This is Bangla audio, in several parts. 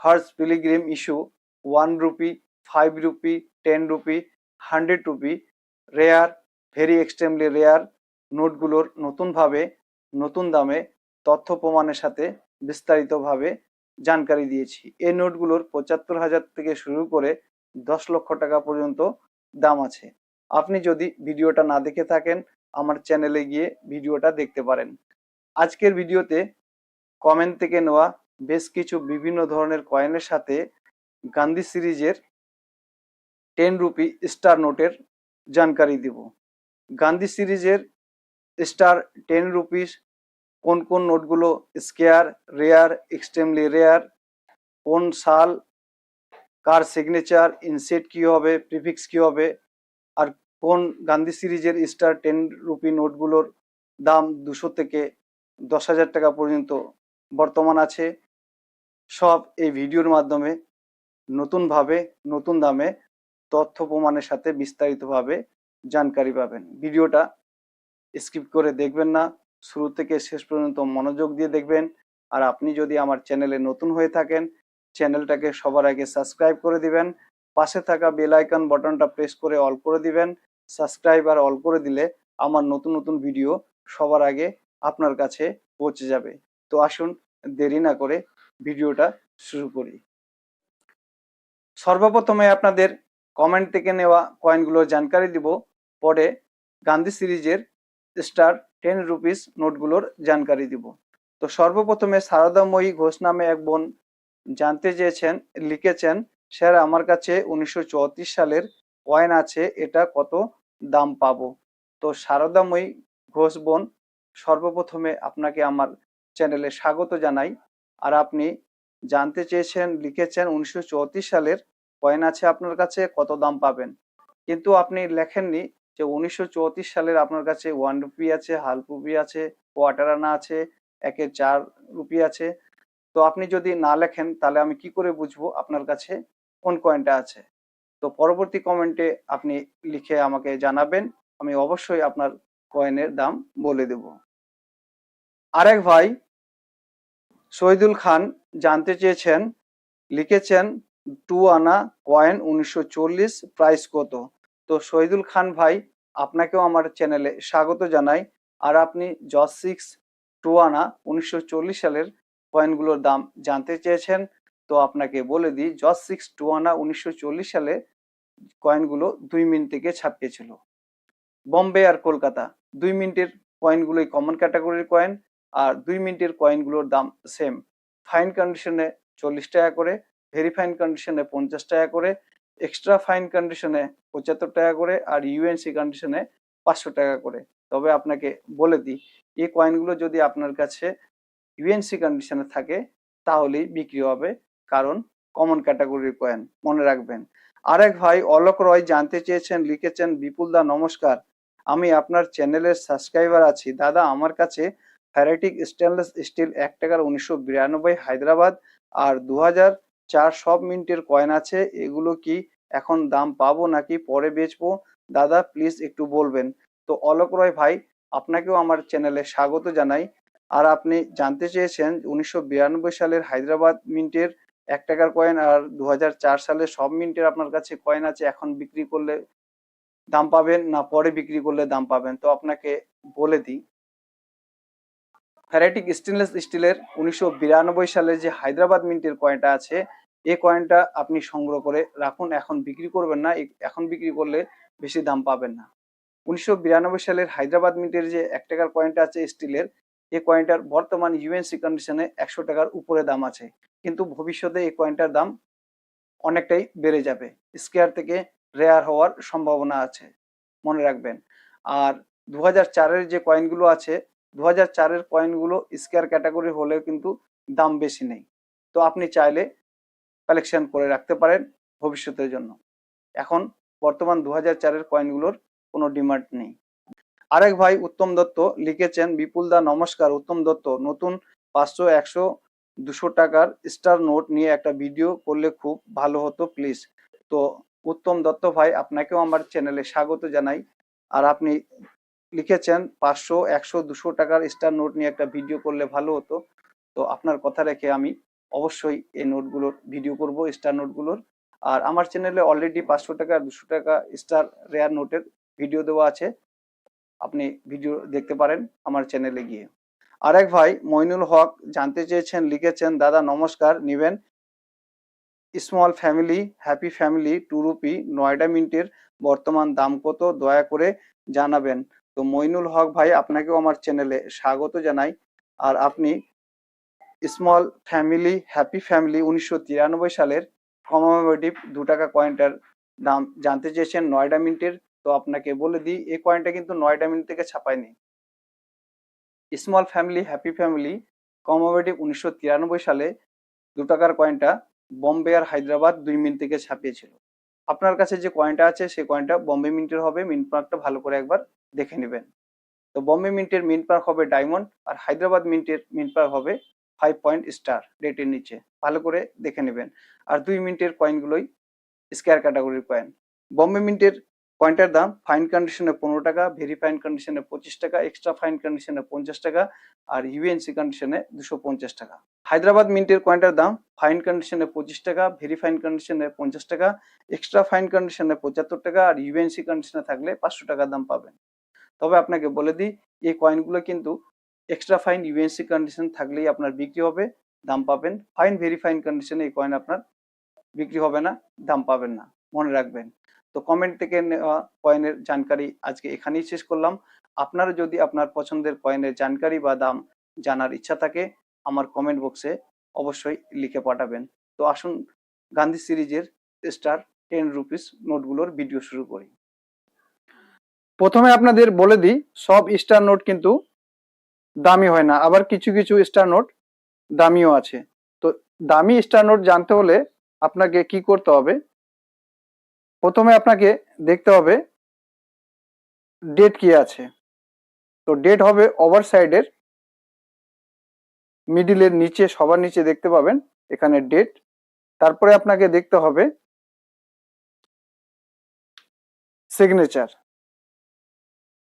Hertz পিলিগ্রিম issue one rupee five rupee ten rupee hundred rupee rare very extremely rare নোটগুলোর নতুনভাবে, নতুন দামে, তথ্য প্রমাণের সাথে বিস্তারিতভাবে জানকারি দিয়েছি। এই নোটগুলোর পঁচাত্তর হাজার থেকে শুরু করে দশ লক্ষ টাকা পর্যন্ত দাম আছে। আপনি যদি ভিডিওটা না দেখে থাকেন, আমার চ্যানেলে গিয়ে ভিডিওটা দেখতে পারেন। আজকের ভিডিওতে কমেন্ট থেকে নেওয়া বেশ কিছু বিভিন্ন ধরনের কয়েনের সাথে গান্ধী সিরিজের টেন রুপি স্টার নোটের জানকারি দিব। গান্ধী সিরিজের স্টার টেন রুপিস কোন কোন নোটগুলো স্কেয়ার রেয়ার এক্সট্রিমলি রেয়ার কোন সাল, কার সিগনেচার ইনসেট কি হবে প্রিফিক্স কি হবে, আর কোন গান্ধী সিরিজের স্টার টেন রুপি নোটগুলোর দাম দুশো থেকে দশ হাজার টাকা পর্যন্ত বর্তমান আছে। সব এই ভিডিওর মাধ্যমে নতুনভাবে, নতুন দামে তথ্য প্রমাণের সাথে বিস্তারিতভাবে জানকারি পাবেন। ভিডিওটা স্কিপ করে দেখবেন না, শুরু থেকে শেষ পর্যন্ত মনোযোগ দিয়ে দেখবেন। আর আপনি যদি আমার চ্যানেলে নতুন হয়ে থাকেন, চ্যানেলটাকে সবার আগে সাবস্ক্রাইব করে দিবেন, পাশে থাকা বেল আইকন বাটনটা প্রেস করে অল করে দিবেন। সাবস্ক্রাইব আর অল করে দিলে আমার নতুন নতুন ভিডিও সবার আগে আপনার কাছে পৌঁছে যাবে। তো আসুন, দেরি না করে ভিডিওটা শুরু করি। সর্বপ্রথমে আপনাদের কমেন্ট থেকে নেওয়া কয়েনগুলোর জানকারি দিব। পরে গান্ধী সিরিজের স্টার টেন রুপিস নোটগুলোর জানকারি দিব। তো সর্বপ্রথমে সারদাময়ী ঘোষ নামে এক বোন জানতে চেয়েছেন, লিখেছেন, স্যার, আমার কাছে উনিশশো চৌত্রিশ সালের কয়েন আছে, এটা কত দাম পাবো? তো সারদাময়ী ঘোষ বোন, সর্বপ্রথমে আপনাকে আমার চ্যানেলে স্বাগত জানাই। আর আপনি জানতে চেয়েছেন, লিখেছেন উনিশশো চৌত্রিশ সালের কয়েন আছে আপনার কাছে, কত দাম পাবেন? কিন্তু আপনি লেখেননি যে উনিশশো চৌত্রিশ সালের আপনার কাছে ওয়ান রুপি আছে হাল রুপি আছে কোয়ার্টার আনা আছে, একের চার রুপি আছে। তো আপনি যদি না লেখেন, তাহলে আমি কি করে বুঝব আপনার কাছে কোন কয়েনটা আছে? তো পরবর্তী কমেন্টে আপনি লিখে আমাকে জানাবেন, আমি অবশ্যই আপনার কয়েনের দাম বলে দেব। আরেক ভাই শহীদুল খান জানতে চেয়েছেন, লিখেছেন টু আনা কয়েন উনিশশো চল্লিশ প্রাইস কত? তো শহীদুল খান ভাই, আপনাকেও আমার চ্যানেলে স্বাগত জানাই। আর আপনি জস সিক্স টু আনা উনিশশো চল্লিশ সালের কয়েনগুলোর দাম জানতে চেয়েছেন, তো আপনাকে বলে দিই জস সিক্স টু আনা উনিশশো চল্লিশ সালে কয়েনগুলো দুই মিনিট থেকে ছাপিয়েছিল। বম্বে আর কলকাতা, দুই মিনিটের কয়েনগুলোই কমন ক্যাটাগরির কয়েন আর দুই মিনিটের কয়েনগুলোর দাম সেম ফাইন কন্ডিশনে চল্লিশ টাকা করে ভেরি ফাইন কন্ডিশনে পঞ্চাশ টাকা করে এক্সট্রা ফাইন কন্ডিশনে পঁচাত্তর টাকা করে, আর ইউএনসি কন্ডিশনে পাঁচশো টাকা করে। তবে আপনাকে বলে দিই, এই কয়েনগুলো যদি আপনার কাছে ইউএনসি কন্ডিশনে থাকে, তাহলেই বিক্রি হবে, কারণ কমন ক্যাটাগরির কয়েন মনে রাখবেন। আরেক ভাই অলোক রয় জানতে চেয়েছেন, লিখেছেন বিপুল দা নমস্কার। আমি আপনার চ্যানেলের সাবস্ক্রাইবার আছি। দাদা, আমার কাছে ফ্যারেটিক স্টেনলেস স্টিল এক টাকার উনিশশো বিরানব্বই হায়দ্রাবাদ আর দু হাজার চার সব মিনিটের কয়েন আছে। এগুলো কি এখন দাম পাবো নাকি পরে বেচবো? দাদা প্লিজ একটু বলবেন। তো অলোক রয় ভাই, আপনাকেও আমার চ্যানেলে স্বাগত জানাই। আর আপনি জানতে চেয়েছেন উনিশশো বিরানব্বই সালের হায়দ্রাবাদ মিন্টের এক টাকার কয়েন আর দু সালের সব মিন্টের আপনার কাছে কয়েন আছে, এখন বিক্রি করলে দাম পাবেন না পরে বিক্রি করলে দাম পাবেন। তো আপনাকে বলে দিই। ফ্যারেটিক স্টেনলেস স্টিলের উনিশশো সালের যে হায়দ্রাবাদ মিন্টের কয়েনটা আছে এই কয়েনটা আপনি সংগ্রহ করে রাখুন। এখন বিক্রি করবেন না এখন বিক্রি করলে বেশি দাম পাবেন না। উনিশশো বিরানব্বই সালের হায়দ্রাবাদ মিন্টের যে এক টাকার কয়েনটা আছে স্টিলের এই কয়েনটার বর্তমান ইউএনসি কন্ডিশনে একশো টাকার উপরে দাম আছে। কিন্তু ভবিষ্যতে এই কয়েনটার দাম অনেকটাই বেড়ে যাবে। স্কেয়ার থেকে রেয়ার হওয়ার সম্ভাবনা আছে। মনে রাখবেন। আর দু হাজার চারের যে কয়েনগুলো আছে দু হাজার চারের কয়েনগুলো স্কেয়ার ক্যাটাগরি হলেও কিন্তু দাম বেশি নেই। তো আপনি চাইলে কালেকশন করে রাখতে পারেন ভবিষ্যতের জন্য। এখন বর্তমান দু হাজার চারের কয়েনগুলোর কোনো ডিমান্ড নেই। আরেক ভাই উত্তম দত্ত লিখেছেন, বিপুল দা, নমস্কার। উত্তম দত্ত, নতুন পাঁচশো, একশো, দুশো টাকার স্টার নোট নিয়ে একটা ভিডিও করলে খুব ভালো হতো প্লিজ তো উত্তম দত্ত ভাই, আপনাকেও আমার চ্যানেলে স্বাগত জানাই। আর আপনি লিখেছেন, পাঁচশো, একশো, দুশো টাকার স্টার নোট নিয়ে একটা ভিডিও করলে ভালো হতো। তো আপনার কথা রেখে আমি অবশ্যই এই নোটগুলোর ভিডিও করব স্টার নোটগুলোর আর আমার চ্যানেলে অলরেডি পাঁচশো টাকা, দুশো টাকা স্টার রেয়ার নোটের ভিডিও দেওয়া আছে। আপনি ভিডিও দেখতে পারেন আমার চ্যানেলে গিয়ে। আরেক ভাই, মইনুল হক, জানতে চেয়েছেন, লিখেছেন, দাদা, নমস্কার, নিবেন small family happy family two rupee Noida মিন্টের বর্তমান দাম কত? দয়া করে জানাবেন। তো মইনুল হক ভাই, আপনাকেও আমার চ্যানেলে স্বাগত জানাই। আর আপনি স্মল ফ্যামিলি হ্যাপি ফ্যামিলি উনিশশো তিরানব্বই সালের কমামেটিভ দু টাকা কয়েনটার দাম জানতে চেয়েছেন নয়ডা মিন্টের। তো আপনাকে বলে দিই, এই কয়েনটা কিন্তু নয়ডা মিন্ট থেকে ছাপায়নি। Small family happy family commemorative উনিশশো তিরানব্বই সালে দু টাকার কয়েনটা বম্বে আর হায়দ্রাবাদ দুই মিনিট থেকে ছাপিয়েছিল। আপনার কাছে যে কয়েনটা আছে, সেই কয়েনটা বম্বে মিন্টের হবে। মিন্ট পার্কটা ভালো করে একবার দেখে নেবেন। তো বম্বে মিন্টের মিন্ট পার্ক হবে ডায়মন্ড আর হায়দ্রাবাদ মিন্টের মিন্ট পার্ক হবে ফাইভ পয়েন্ট স্টার রেটের নিচে। ভালো করে দেখে নেবেন। আর দুই মিনিটের কয়েনগুলোই স্কোয়ার ক্যাটাগরির কয়েন বম্বে মিন্টের কয়েনটার দাম ফাইন কন্ডিশনে পনেরো টাকা ভেরি ফাইন কন্ডিশনে পঁচিশ টাকা এক্সট্রা ফাইন কন্ডিশনে পঞ্চাশ টাকা, আর ইউএনসি কন্ডিশনে দুশো পঞ্চাশ টাকা। হায়দ্রাবাদ মিন্টের কয়েনটার দাম ফাইন কন্ডিশনে পঁচিশ টাকা ভেরি ফাইন কন্ডিশনে পঞ্চাশ টাকা এক্সট্রা ফাইন কন্ডিশনে পঁচাত্তর টাকা, আর ইউএনসি কন্ডিশনে থাকলে পাঁচশো টাকা দাম পাবেন। তবে আপনাকে বলে দিই, এই কয়েনগুলো কিন্তু এক্সট্রা ফাইন ইউএনসি কন্ডিশন থাকলেই আপনার বিক্রি হবে, দাম পাবেন। ফাইন ভেরি ফাইন কন্ডিশনে এই কয়েন আপনার বিক্রি হবে না, দাম পাবেন না। মনে রাখবেন। তো কমেন্ট থেকে নেওয়া কয়েনের জানকারি আজকে এখানেই শেষ করলাম। আপনারা যদি আপনার পছন্দের কয়েনের জানকারি বা দাম জানার ইচ্ছা থাকে, আমার কমেন্ট বক্সে অবশ্যই লিখে পাঠাবেন। তো আসুন গান্ধী সিরিজের স্টার টেন রুপিস নোটগুলোর ভিডিও শুরু করি। প্রথমে আপনাদের বলে দিই, সব স্টার নোট কিন্তু দামি হয় না। আবার কিছু কিছু স্টার নোট দামিও আছে। তো দামি স্টার নোট জানতে হলে আপনাকে কি করতে হবে? প্রথমে আপনাকে দেখতে হবে ডেট কি আছে। তো ডেট হবে ওভার সাইডের মিডিলের নিচে, সবার নিচে দেখতে পাবেন, এখানে ডেট তারপরে আপনাকে দেখতে হবে সিগনেচার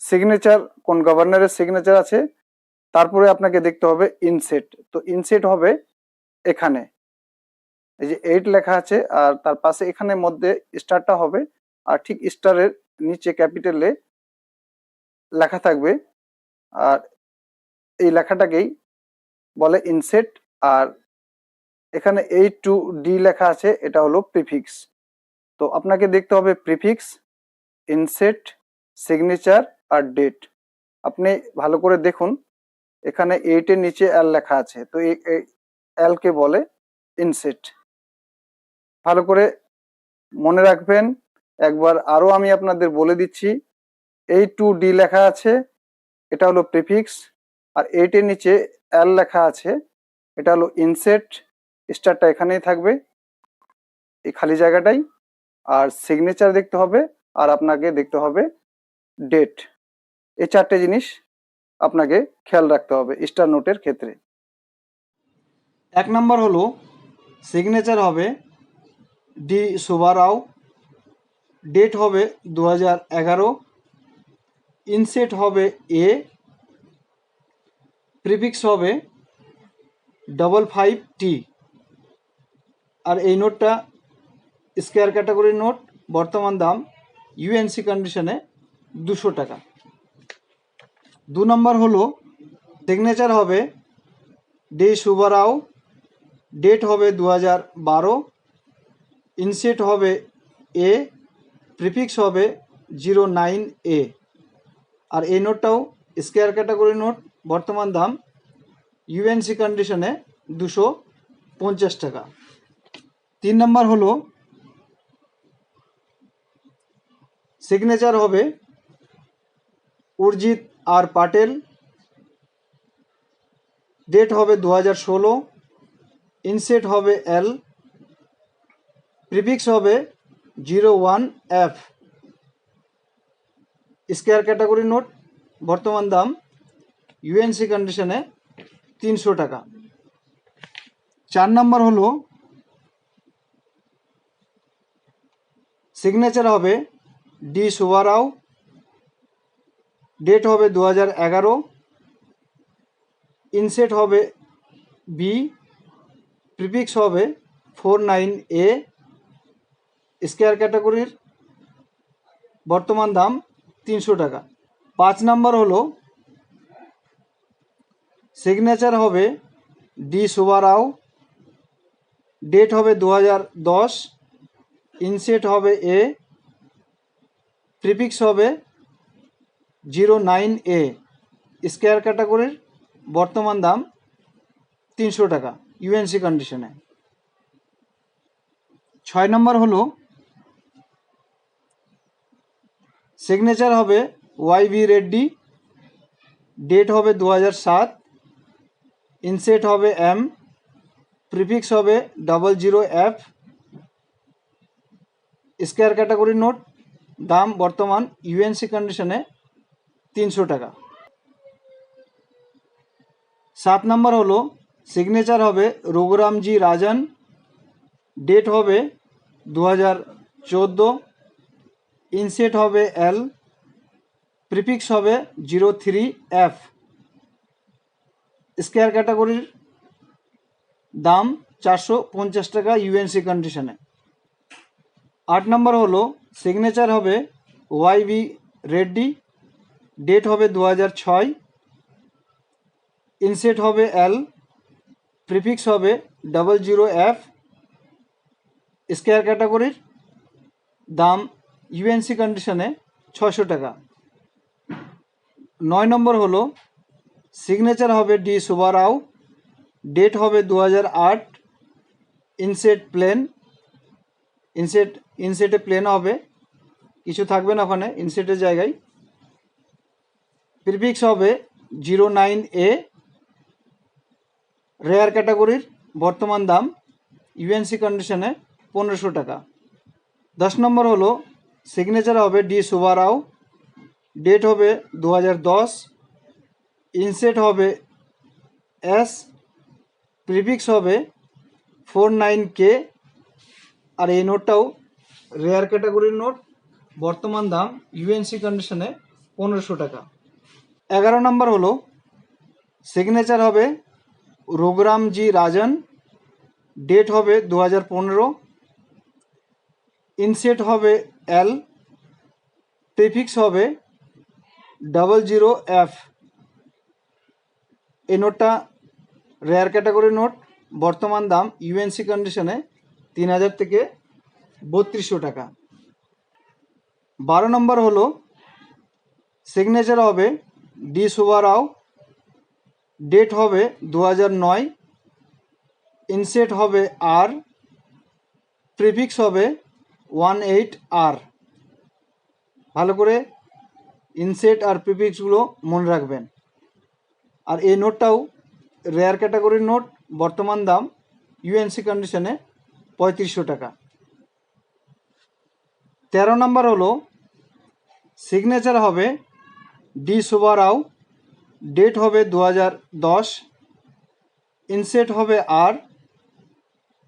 সিগনেচার কোন গভর্নরের সিগনেচার আছে? তারপরে আপনাকে দেখতে হবে ইনসেট তো ইনসেট হবে এখানে। এই যে এইট লেখা আছে, আর তার পাশে এখানে মধ্যে স্টারটা হবে, আর ঠিক স্টারের নিচে ক্যাপিটালে লেখা থাকবে, আর এই লেখাটাকেই বলে ইনসেট আর এখানে এইট টু ডি লেখা আছে, এটা হলো প্রিফিক্স তো আপনাকে দেখতে হবে প্রিফিক্স ইনসেট সিগনেচার আর ডেট আপনি ভালো করে দেখুন, এখানে এইটের নিচে এল লেখা আছে, তো এই এল কে বলে ইনসেট ভালো করে মনে রাখবেন। একবার আরও আমি আপনাদের বলে দিচ্ছি, এই টু ডি লেখা আছে, এটা হলো প্রিফিক্স আর এইটের নিচে এল লেখা আছে, এটা হলো ইনসেট স্টারটা এখানেই থাকবে, এই খালি জায়গাটাই, আর সিগনেচার দেখতে হবে, আর আপনাকে দেখতে হবে ডেট এই চারটে জিনিস আপনাকে খেয়াল রাখতে হবে স্টার নোটের ক্ষেত্রে। এক নম্বর হলো সিগনেচার হবে ডি সুবারাও। ডেট হবে দু এগারো। ইনসেট হবে এ। প্রিফিক্স হবে ডবল ফাইভ টি। আর এই নোটটা স্কোয়ার ক্যাটাগরির নোট, বর্তমান দাম ইউএনসি কন্ডিশনে দুশো টাকা। দু নম্বর হলো, সিগনেচার হবে ডি সুবারাও। ডেট হবে দু হাজার বারো। ইনসেট হবে এ প্রিফিক্স হবে জিরো নাইন এ আর এই নোটটাও স্কোয়ার ক্যাটাগরি নোট, বর্তমান দাম ইউএনসি কন্ডিশনে দুশো পঞ্চাশ টাকা। তিন নম্বর হলো সিগনেচার হবে উর্জিত আর পাটেল। ডেট হবে দু হাজার ষোলো। ইনসেট হবে এল প্রিফিক্স হবে zero one F square category note বর্তমান দাম ইউএনসি কন্ডিশনে তিনশো টাকা। চার নম্বর হলো সিগনেচার হবে ডি সুবারাও ডেট হবে দু হাজার এগারো ইনসেট হবে বি প্রিফিক্স হবে ফোর নাইন এ স্কোয়ার ক্যাটাগরির বর্তমান দাম তিনশো টাকা। পাঁচ নাম্বার হলো সিগনেচার হবে ডি সুবারাও ডেট হবে দু হাজার দশ ইনসেট হবে এ প্রিফিক্স হবে জিরো নাইন এ। স্কোয়ার ক্যাটাগরির বর্তমান দাম তিনশো টাকা ইউএনসি কন্ডিশনে ছয় নম্বর হলো সিগনেচার হবে ওয়াই ভি রেড্ডি ডেট হবে দু হাজার সাত ইনসেট হবে এম প্রিফিক্স হবে double zero F square category note দাম বর্তমান ইউএনসি কন্ডিশনে তিনশো টাকা। সাত নম্বর হলো সিগনেচার হবে রঘুরামজি রাজন ডেট হবে দু হাজার চোদ্দ ইনসেট হবে এল, প্রিফিক্স হবে জিরো থ্রি এফ। স্কোয়ার ক্যাটাগরির দাম চারশো পঞ্চাশ টাকা ইউএনসি কন্ডিশনে আট নম্বর হলো সিগনেচার হবে ওয়াই বি রেড্ডি ডেট হবে দু হাজার ছয়, ইনসেট হবে এল, প্রিফিক্স হবে ডাবল জিরো এফ স্কোয়ার ক্যাটাগরির দাম ইউএনসি কন্ডিশনে ছশো টাকা। নয় নম্বর হলো সিগনেচার হবে ডি সুবারাও ডেট হবে দু হাজার আট ইনসেট প্লেন ইনসেট ইনসেটে প্লেন হবে, কিছু থাকবে না ওখানে ইনসেটের জায়গায়। প্রিফিক্স হবে জিরো নাইন এ রেয়ার ক্যাটাগরির বর্তমান দাম ইউএনসি কন্ডিশনে পনেরোশো টাকা। দশ নম্বর হলো সিগনেচার হবে ডি সুবারাও ডেট হবে দু হাজার দশ। ইনসেট হবে এস প্রিফিক্স হবে ফোর নাইন কে আর এই নোটটাও রেয়ার ক্যাটাগরির নোট। বর্তমান দাম ইউএনসি কন্ডিশনে পনেরোশো টাকা। এগারো নম্বর হলো সিগনেচার হবে রঘুরামজি রাজন। ডেট হবে দু হাজার পনেরো। ইনসেট হবে এল প্রিফিক্স হবে ডাবল জিরো এফ এই নোটটা রেয়ার ক্যাটাগরি নোট, বর্তমান দাম ইউএনসি কন্ডিশনে তিন হাজার থেকে বত্রিশশো টাকা। বারো নম্বর হলো সিগনেচার হবে ডি সুবারাও ডেট হবে দু নয় ইনসেট হবে আর প্রিফিক্স হবে ওয়ান এইট আর ভালো করে ইনসেট আর প্রিফিক্সগুলো মনে রাখবেন। আর এই নোটটাও রেয়ার ক্যাটাগরির নোট, বর্তমান দাম ইউএনসি কন্ডিশনে পঁয়ত্রিশশো টাকা। তেরো নম্বর হলো সিগনেচার হবে ডি সুবারাও ডেট হবে দু দশ ইনসেট হবে আর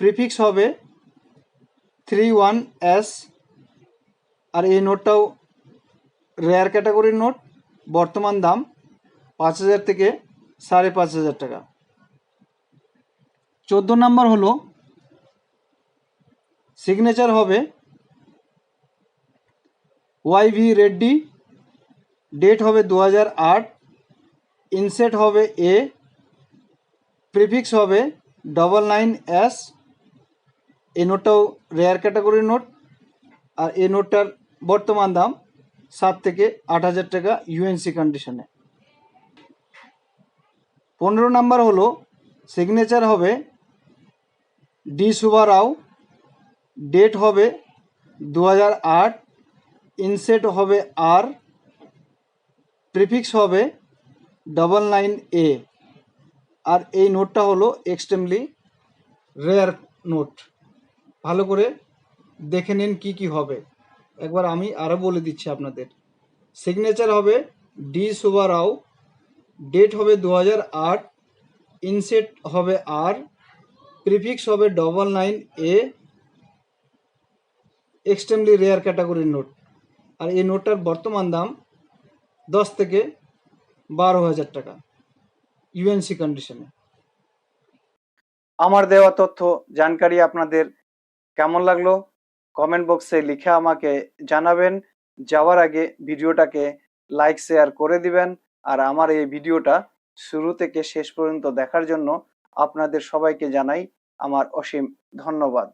প্রিফিক্স হবে থ্রি ওয়ান এস আর এই নোটটাও রেয়ার ক্যাটাগরির নোট, বর্তমান দাম পাঁচ হাজার থেকে সাড়ে পাঁচ হাজার টাকা। চোদ্দ নাম্বার হলো সিগনেচার হবে ওয়াই ভি রেড্ডি ডেট হবে দু হাজার আট ইনসেট হবে এ প্রিফিক্স হবে ডবল নাইন এস এই নোটটাও রেয়ার ক্যাটাগরির নোট, আর এই নোটটার বর্তমান দাম সাত থেকে আট হাজার টাকা ইউএনসি কন্ডিশনে পনেরো নাম্বার হলো সিগনেচার হবে ডি সুভা রাও ডেট হবে দু আট ইনসেট হবে আর প্রিফিক্স হবে ডবল নাইন এ আর এই নোটটা হলো এক্সট্রিমলি রেয়ার নোট। ভালো করে দেখে নিন কি কি হবে। একবার আমি আরও বলে দিচ্ছি আপনাদের। সিগনেচার হবে ডি সুবা রাও ডেট হবে দু আট। ইনসেট হবে আর প্রিফিক্স হবে double nine A extremely rare ক্যাটাগরির নোট আর এই নোটটার বর্তমান দাম দশ থেকে বারো হাজার টাকা। ইউএনসি কন্ডিশনে আমার দেওয়া তথ্য, জানকারি আপনাদের কেমন লাগল? কমেন্ট বক্সে লিখে আমাকে জানাবেন। যাওয়ার আগে ভিডিওটাকে লাইক শেয়ার করে দিবেন। আর আমার এই ভিডিওটা শুরু থেকে শেষ পর্যন্ত দেখার জন্য আপনাদের সবাইকে জানাই আমার অসীম ধন্যবাদ।